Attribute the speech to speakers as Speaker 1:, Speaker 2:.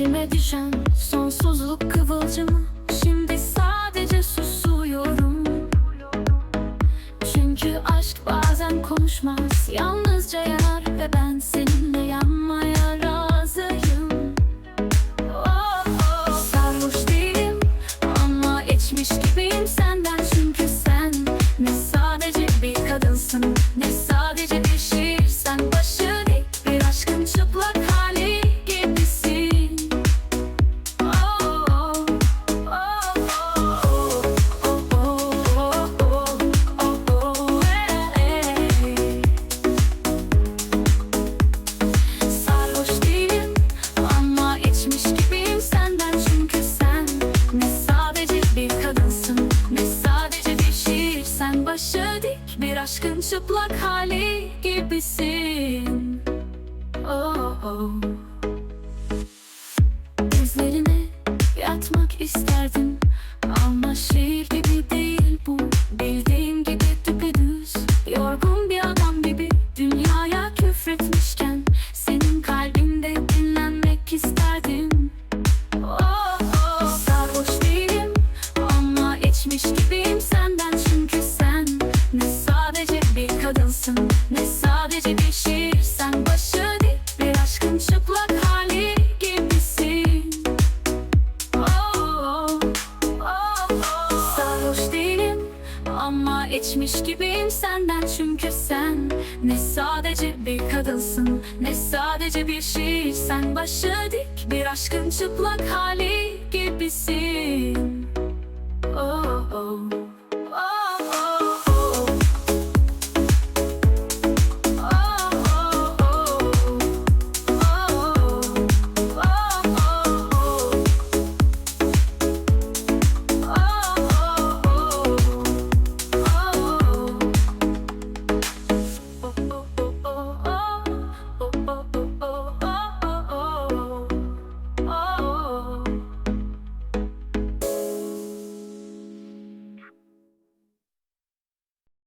Speaker 1: İçime düşen sonsuzluk kıvılcımı Şimdi sadece susuyorum Çünkü aşk bazen konuşmaz Yalnızca yanar ve ben seninle yanmaya razıyım Oh, oh. Sarhoş değilim ama içmiş gibiyim senden Bir aşkın çıplak hali gibisin. Oh, oh. Dizlerine yatmak isterdim Ama şiir gibi değil bu Ama içmiş gibiyim senden çünkü sen Ne sadece bir kadınsın ne sadece bir şiir. Sen başı dik bir aşkın çıplak hali gibisin. Oh oh.